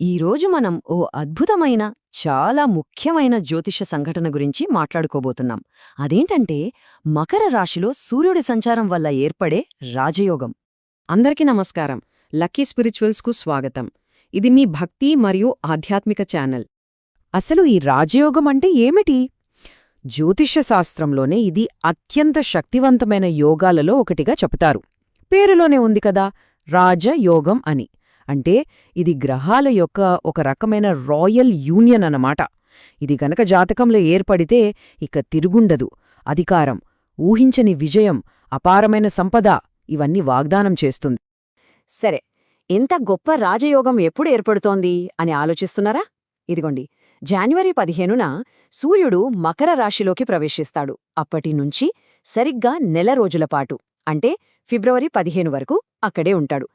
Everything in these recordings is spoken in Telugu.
ఈరోజు మనం ఓ అద్భుతమైన చాలా ముఖ్యమైన జ్యోతిష సంఘటన గురించి మాట్లాడుకోబోతున్నాం. అదేంటంటే మకర రాశిలో సూర్యుడి సంచారం వల్ల ఏర్పడే రాజయోగం. అందరికీ నమస్కారం. లక్కీ స్పిరిచువల్స్కు స్వాగతం. ఇది మీ భక్తి మరియు ఆధ్యాత్మిక ఛానల్. అసలు ఈ రాజయోగం అంటే ఏమిటి? జ్యోతిష్య శాస్త్రంలోనే ఇది అత్యంత శక్తివంతమైన యోగాలలో ఒకటిగా చెబుతారు. పేరులోనే ఉంది కదా రాజయోగం అని. అంటే ఇది గ్రహాల యొక్క ఒక రకమైన రాయల్ యూనియన్ అన్నమాట. ఇది గనక జాతకంలో ఏర్పడితే ఇక తిరుగుండదు. అధికారం ఊహించని విజయం అపారమైన సంపద ఇవన్నీ వాగ్దానం చేస్తుంది. సరే ఇంత గొప్ప రాజయోగం ఎప్పుడు ఏర్పడుతోంది అని ఆలోచిస్తున్నారా? ఇదిగోండి జాన్వరి పదిహేనున సూర్యుడు మకర రాశిలోకి ప్రవేశిస్తాడు. అప్పటినుంచి సరిగ్గా నెల రోజుల పాటు అంటే ఫిబ్రవరి పదిహేను వరకు అక్కడే ఉంటాడు.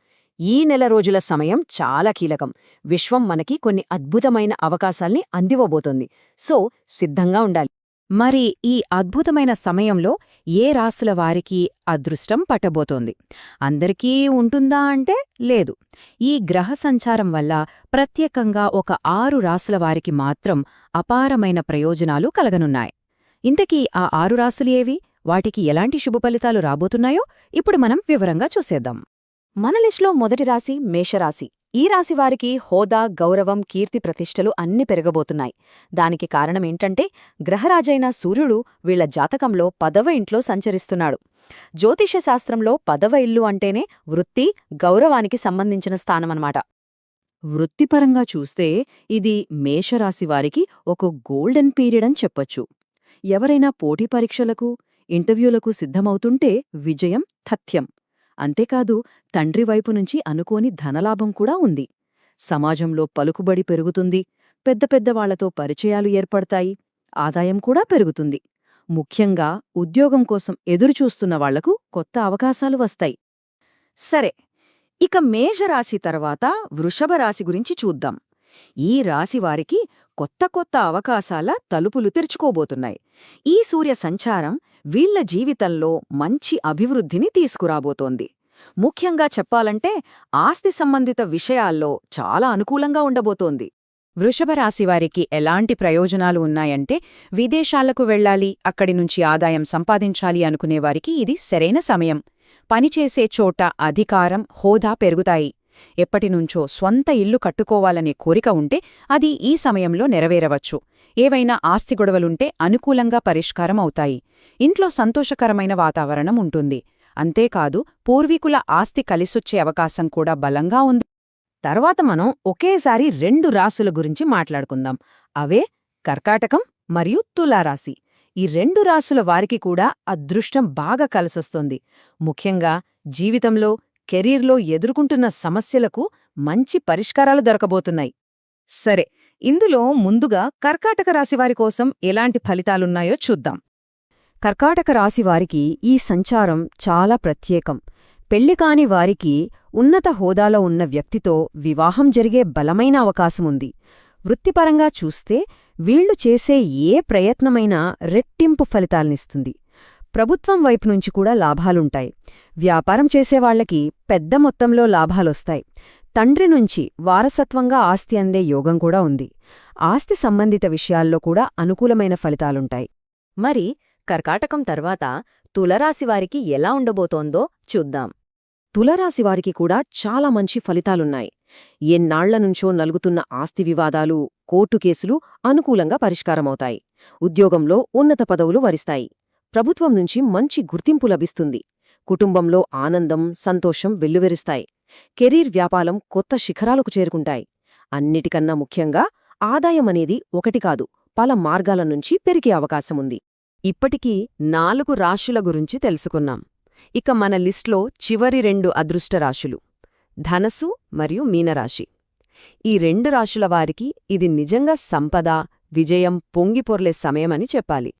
ఈ నెల రోజుల సమయం చాలా కీలకం. విశ్వం మనకి కొన్ని అద్భుతమైన అవకాశాల్ని అందివ్వబోతోంది. సో సిద్ధంగా ఉండాలి. మరి ఈ అద్భుతమైన సమయంలో ఏ రాసుల వారికి అదృష్టం పట్టబోతోంది? అందరికీ ఉంటుందా అంటే లేదు. ఈ గ్రహ సంచారం వల్ల ప్రత్యేకంగా ఒక ఆరు రాసుల వారికి మాత్రం అపారమైన ప్రయోజనాలు కలగనున్నాయి. ఇంతకీ ఆ ఆరు రాసులు ఏవి? వాటికి ఎలాంటి శుభఫలితాలు రాబోతున్నాయో ఇప్పుడు మనం వివరంగా చూసేద్దాం. మన లిస్టులో మొదటి రాశి మేషరాశి. ఈ రాశివారికి హోదా గౌరవం కీర్తి ప్రతిష్టలు అన్ని పెరగబోతున్నాయి. దానికి కారణమేంటంటే గ్రహరాజైన సూర్యుడు వీళ్ళ జాతకంలో పదవ ఇంట్లో సంచరిస్తున్నాడు. జ్యోతిష శాస్త్రంలో పదవ ఇల్లు అంటేనే వృత్తి గౌరవానికి సంబంధించిన స్థానమన్నమాట. వృత్తిపరంగా చూస్తే ఇది మేషరాశివారికి ఒక గోల్డెన్ పీరియడ్ అని చెప్పొచ్చు. ఎవరైనా పోటీ పరీక్షలకు ఇంటర్వ్యూలకు సిద్ధమవుతుంటే విజయం తథ్యం. అంతేకాదు తండ్రి వైపు నుంచి అనుకోని ధనలాభం కూడా ఉంది. సమాజంలో పలుకుబడి పెరుగుతుంది పెద్ద పెద్దవాళ్ళతో పరిచయాలు ఏర్పడతాయి ఆదాయం కూడా పెరుగుతుంది. ముఖ్యంగా ఉద్యోగం కోసం ఎదురుచూస్తున్న వాళ్ళకు కొత్త అవకాశాలు వస్తాయి. సరే ఇక మేషరాశి తర్వాత వృషభ రాశి గురించి చూద్దాం. ఈ రాశివారికి కొత్త కొత్త అవకాశాల తలుపులు తెరుచుకోబోతున్నాయి. ఈ సూర్య సంచారం వీళ్ళ జీవితంలో మంచి అభివృద్ధిని తీసుకురాబోతోంది. ముఖ్యంగా చెప్పాలంటే ఆస్తి సంబంధిత విషయాల్లో చాలా అనుకూలంగా ఉండబోతోంది. వృషభ రాశివారికి ఎలాంటి ప్రయోజనాలు ఉన్నాయంటే విదేశాలకు వెళ్ళాలి అక్కడి నుంచి ఆదాయం సంపాదించాలి అనుకునేవారికి ఇది సరైన సమయం. పనిచేసే చోట అధికారం హోదా పెరుగుతాయి. ఎప్పటినుంచో స్వంత ఇల్లు కట్టుకోవాలనే కోరిక ఉంటే అది ఈ సమయంలో నెరవేరవచ్చు. ఏవైనా ఆస్తి గొడవలుంటే అనుకూలంగా పరిష్కారం అవుతాయి. ఇంట్లో సంతోషకరమైన వాతావరణం ఉంటుంది. అంతేకాదు పూర్వీకుల ఆస్తి కలిసొచ్చే అవకాశం కూడా బలంగా ఉంది. తర్వాత మనం ఒకేసారి రెండు రాసుల గురించి మాట్లాడుకుందాం. అవే కర్కాటకం మరియు తులారాశి. ఈ రెండు రాసుల వారికి కూడా అదృష్టం బాగా కలిసొస్తోంది. ముఖ్యంగా జీవితంలో కెరీర్లో ఎదుర్కొంటున్న సమస్యలకు మంచి పరిష్కారాలు దొరకబోతున్నాయి. సరే ఇందులో ముందుగా కర్కాటక రాశివారి కోసం ఎలాంటి ఫలితాలున్నాయో చూద్దాం. కర్కాటక రాశివారికి ఈ సంచారం చాలా ప్రత్యేకం. పెళ్ళికాని వారికి ఉన్నత హోదాలో ఉన్న వ్యక్తితో వివాహం జరిగే బలమైన అవకాశముంది వృత్తిపరంగా చూస్తే వీళ్ళు చేసే ఏ ప్రయత్నమైనా రెట్టింపు ఫలితాలనిస్తుంది. ప్రభుత్వం వైపు నుంచి కూడా లాభాలుంటాయి. వ్యాపారం చేసేవాళ్ళకి పెద్ద మొత్తంలో లాభాలొస్తాయి. తండ్రి నుంచి వారసత్వంగా ఆస్తి అందే యోగం కూడా ఉంది. ఆస్తి సంబంధిత విషయాల్లో కూడా అనుకూలమైన ఫలితాలుంటాయి. మరి కర్కాటకం తర్వాత తులరాశివారికి ఎలా ఉండబోతోందో చూద్దాం. తులరాశివారికి కూడా చాలా మంచి ఫలితాలున్నాయి. ఎన్నాళ్ళనుంచో నలుగుతున్న ఆస్తి వివాదాలు కోర్టు కేసులు అనుకూలంగా పరిష్కారమవుతాయి. ఉద్యోగంలో ఉన్నత పదవులు వరిస్తాయి. ప్రభుత్వం నుంచి మంచి గుర్తింపు లభిస్తుంది. కుటుంబంలో ఆనందం సంతోషం వెల్లువెరుస్తాయి. కెరీర్ వ్యాపారం కొత్త శిఖరాలకు చేరుకుంటాయి. అన్నిటికన్నా ముఖ్యంగా ఆదాయమనేది ఒకటి కాదు పల మార్గాల నుంచి పెరిగే అవకాశముంది. ఇప్పటికీ నాలుగు రాశుల గురించి తెలుసుకున్నాం. ఇక మన లిస్ట్లో చివరి రెండు అదృష్ట రాశులు ధనసు మరియు మీనరాశి. ఈ రెండు రాశుల వారికి ఇది నిజంగా సంపద విజయం పొంగిపొర్లే సమయమని చెప్పాలి.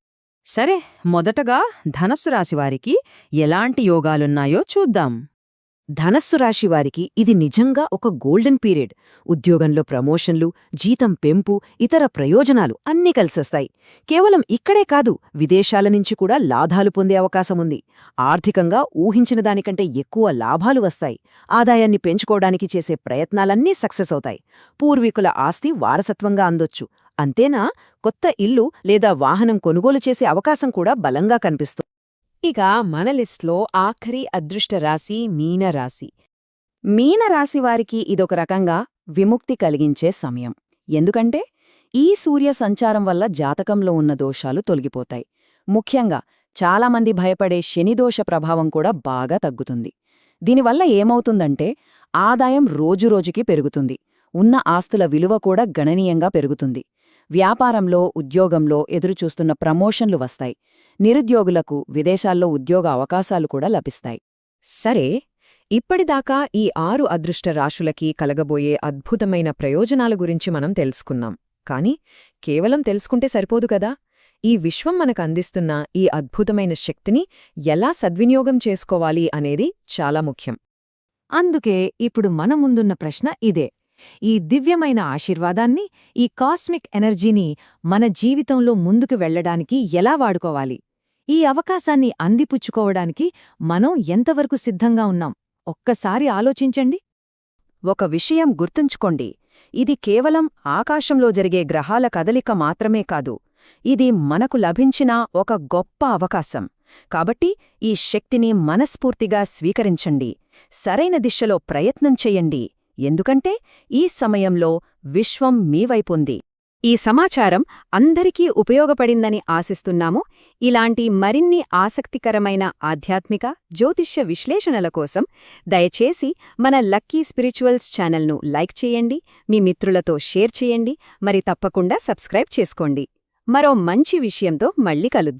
సరే మొదటగా ధనస్సు రాశివారికి ఎలాంటి యోగాలున్నాయో చూద్దాం. ధనస్సు రాశివారికి ఇది నిజంగా ఒక గోల్డెన్ పీరియడ్. ఉద్యోగంలో ప్రమోషన్లు జీతం పెంపు ఇతర ప్రయోజనాలు అన్నీ కలిసొస్తాయి. కేవలం ఇక్కడే కాదు విదేశాల నుంచి కూడా లాభాలు పొందే అవకాశముంది ఆర్థికంగా ఊహించిన దానికంటే ఎక్కువ లాభాలు వస్తాయి. ఆదాయాన్ని పెంచుకోవడానికి చేసే ప్రయత్నాలన్నీ సక్సెస్ అవుతాయి. పూర్వీకుల ఆస్తి వారసత్వంగా అందొచ్చు. అంతేనా? కొత్త ఇల్లు లేదా వాహనం కొనుగోలు చేసే అవకాశం కూడా బలంగా కనిపిస్తుంది ఇక మన లిస్ట్లో ఆఖరి అదృష్ట రాశి మీనరాశి. మీనరాశి వారికి ఇదొక రకంగా విముక్తి కలిగించే సమయం. ఎందుకంటే ఈ సూర్య సంచారం వల్ల జాతకంలో ఉన్న దోషాలు తొలగిపోతాయి. ముఖ్యంగా చాలామంది భయపడే శనిదోష ప్రభావం కూడా బాగా తగ్గుతుంది. దీనివల్ల ఏమవుతుందంటే ఆదాయం రోజురోజుకి పెరుగుతుంది. ఉన్న ఆస్తుల విలువ కూడా గణనీయంగా పెరుగుతుంది. వ్యాపారంలో ఉద్యోగంలో ఎదురుచూస్తున్న ప్రమోషన్లు వస్తాయి. నిరుద్యోగులకు విదేశాల్లో ఉద్యోగ అవకాశాలు కూడా లభిస్తాయి. సరే ఇప్పటిదాకా ఈ ఆరు అదృష్ట రాశులకి కలగబోయే అద్భుతమైన ప్రయోజనాల గురించి మనం తెలుసుకున్నాం. కాని కేవలం తెలుసుకుంటే సరిపోదు కదా? ఈ విశ్వం మనకు అందిస్తున్న ఈ అద్భుతమైన శక్తిని ఎలా సద్వినియోగం చేసుకోవాలి అనేది చాలా ముఖ్యం. అందుకే ఇప్పుడు మన ముందున్న ప్రశ్న ఇదే. ఈ దివ్యమైన ఆశీర్వాదాన్ని ఈ కాస్మిక్ ఎనర్జీని మన జీవితంలో ముందుకు వెళ్ళడానికి ఎలా వాడుకోవాలి? ఈ అవకాశాన్ని అందిపుచ్చుకోవడానికి మనం ఎంతవరకు సిద్ధంగా ఉన్నాం? ఒక్కసారి ఆలోచించండి. ఒక విషయం గుర్తుంచుకోండి. ఇది కేవలం ఆకాశంలో జరిగే గ్రహాల కదలిక మాత్రమే కాదు. ఇది మనకు లభించిన ఒక గొప్ప అవకాశం. కాబట్టి ఈ శక్తిని మనస్ఫూర్తిగా స్వీకరించండి. సరైన దిశలో ప్రయత్నం చెయ్యండి ఎందుకంటే ఈ సమయంలో విశ్వం మీవైపుంది ఈ సమాచారం అందరికీ ఉపయోగపడిందని ఆశిస్తున్నాము. ఇలాంటి మరిన్ని ఆసక్తికరమైన ఆధ్యాత్మిక జ్యోతిష్య విశ్లేషణల కోసం దయచేసి మన లక్కీ స్పిరిచువల్స్ ఛానల్ను లైక్ చేయండి మీ మిత్రులతో షేర్ చేయండి మరి తప్పకుండా సబ్స్క్రైబ్ చేసుకోండి. మరో మంచి విషయంతో మళ్ళీ కలుద్దాం.